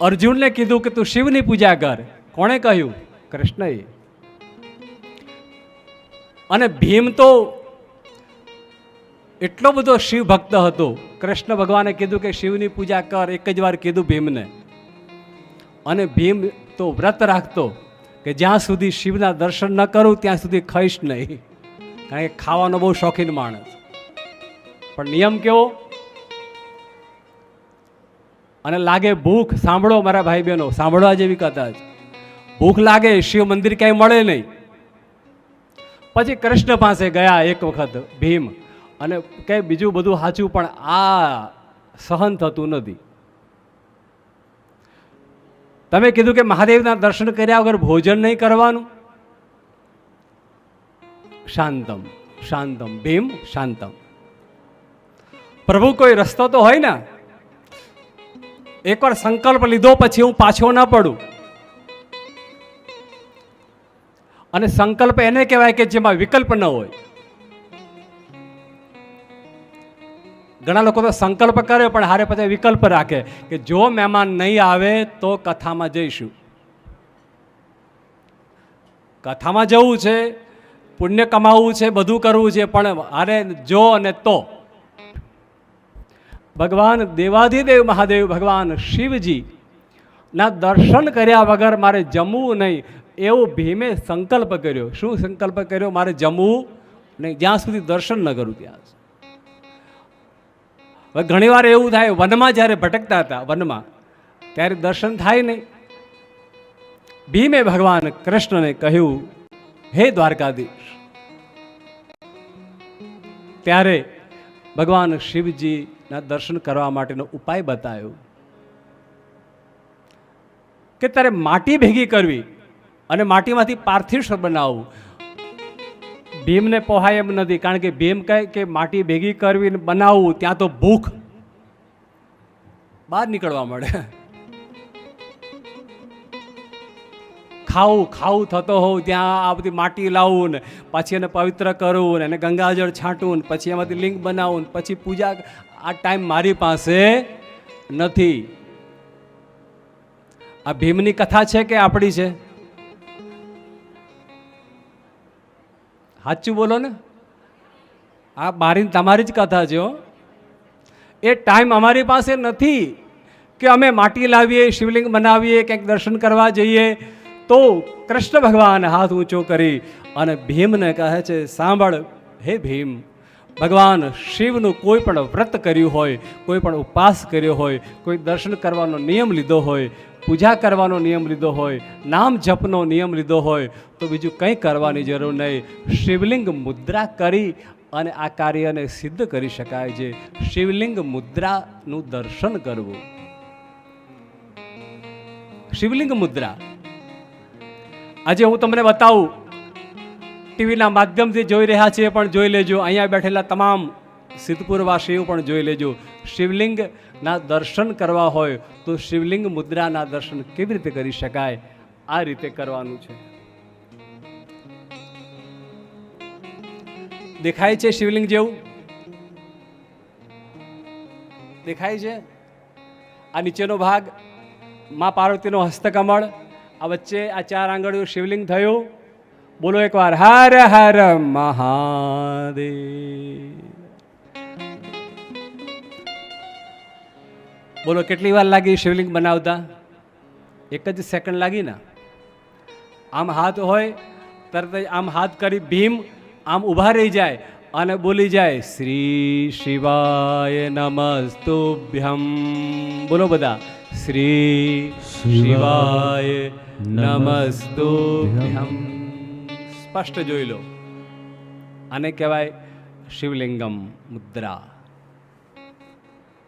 અર્જુનને કીધું કે તું શિવની પૂજા કર. કોણે કહ્યું? કૃષ્ણએ. અને ભીમ તો એટલો બધો શિવ ભક્ત હતો. કૃષ્ણ ભગવાને કીધું કે શિવની પૂજા કર. એક જ વાર કીધું ભીમને. અને ભીમ તો વ્રત રાખતો કે જ્યાં સુધી શિવના દર્શન ન કરું, ત્યાં સુધી ખાઈશ નહીં. કારણ કે ખાવાનો બહુ શોખીન માણસ. પણ નિયમ કેવો? અને લાગે ભૂખ, સાંભળો મારા ભાઈ બહેનો સાંભળવા જેવી કથા છે. ભૂખ લાગે, શિવ મંદિર ક્યાંય મળે નહીં. પછી કૃષ્ણ પાસે ગયા એક વખત ભીમ અને કંઈ બીજું બધું સાચું, પણ આ સહન થતું નથી. તમે કીધું કે મહાદેવના દર્શન કર્યા વગર ભોજન નહીં કરવાનું? શાંતમ શાંતમ, ભીમ, શાંતમ. પ્રભુ કોઈ રસ્તો તો હોય ને? એકવાર સંકલ્પ લીધો પછી હું પાછો ન પડું. અને સંકલ્પ એને કહેવાય કે જેમાં વિકલ્પ ન હોય. ઘણા લોકો તો સંકલ્પ કરે પણ હારે પછી વિકલ્પ રાખે કે જો મહેમાન નહીં આવે તો કથામાં જઈશું. કથામાં જવું છે, પુણ્ય કમાવવું છે, બધું કરવું છે, પણ હારે જો અને તો. ભગવાન દેવાધિદેવ મહાદેવ, ભગવાન શિવજી ના દર્શન કર્યા વગર મારે જમવું નહીં. એવો ભીમે સંકલ્પ કર્યો. શું સંકલ્પ કર્યો? મારે જમવું નહીં. જ્યાં સુધી દર્શન ન કરું ત્યાં સુધી. હવે ઘણીવાર એવું થાય, વનમાં જ્યારે ભટકતા હતા, વનમાં, ત્યારે દર્શન થાય નહીં. ભીમે ભગવાન કૃષ્ણને કહ્યું, હે દ્વારકાધીશ, ત્યારે ભગવાન શિવજીના દર્શન કરવા માટેનો ઉપાય બતાવ્યો કે તારે માટી ભેગી કરવી અને માટીમાંથી પાર્થિવ સ્વર બનાવવું. ભીમને પોહાય એમ નથી, કારણ કે ભીમ કહે કે માટી ભેગી કરવી ને બનાવવું, ત્યાં તો ભૂખ બહાર નીકળવા મળે. ખાવું ખાવું થતો હોઉં, ત્યાં આ બધી માટી લાવવું ને, પછી એને પવિત્ર કરવું ને, એને ગંગાજળ છાંટવું ને, પછી એમાંથી લિંગ બનાવવું ને, પછી પૂજા આ ટાઈમ મારી પાસે નથી. આ ભીમની કથા છે કે આપણી છે? સાચું બોલો ને. આ મારી તમારી જ કથા છે એ ટાઈમ અમારી પાસે નથી કે અમે માટી લાવીએ, શિવલિંગ બનાવીએ કંઈક દર્શન કરવા જઈએ, તો કૃષ્ણ ભગવાન હાથ ઊંચો કરી અને ભીમને કહે છે, સાંભળ, હે ભીમ ભગવાન શિવનું કોઈ પણ વ્રત કર્યું હોય, કોઈ પણ ઉપવાસ કર્યો હોય, કોઈ દર્શન કરવાનો નિયમ લીધો હોય, પૂજા કરવાનો નિયમ લીધો હોય, નામ જપનો નિયમ લીધો હોય, તો બીજું કંઈ કરવાની જરૂર નહીં. શિવલિંગ મુદ્રા કરી અને આ કાર્યને સિદ્ધ કરી શકાય છે. શિવલિંગ મુદ્રાનું દર્શન કરવું. શિવલિંગ મુદ્રા. આજે હું તમને બતાવું ટીવીના માધ્યમથી જોઈ રહ્યા છીએ, પણ જોઈ લેજો. અહીંયા બેઠેલા તમામ સિદ્ધપુરવાસીઓ પણ જોઈ લેજો. શિવલિંગના દર્શન કરવા હોય તો શિવલિંગ મુદ્રાના દર્શન કેવી રીતે કરી શકાય? આ રીતે કરવાનું છે. દેખાય છે શિવલિંગ જેવું? દેખાય છે? આ નીચેનો ભાગ, મા પાર્વતીનો હસ્તકમળ, આ વચ્ચે આ ચાર આંગળીઓ શિવલિંગ થયું. બોલો એકવાર હર હર મહાદેવ. બોલો કેટલી વાર લાગી શિવલિંગ બનાવતા? એક જ સેકન્ડ લાગી ના? આમ હાથ હોય તરત જ આમ હાથ કરી ભીમ આમ ઊભા રહી જાય અને બોલી જાય શ્રી શિવાય નમસ્તુભ્યમ. બોલો બધા શ્રી શિવાય નમસ્તુભ્યમ. સ્પષ્ટ જોઈ લો. આને કહેવાય શિવલિંગમ મુદ્રા.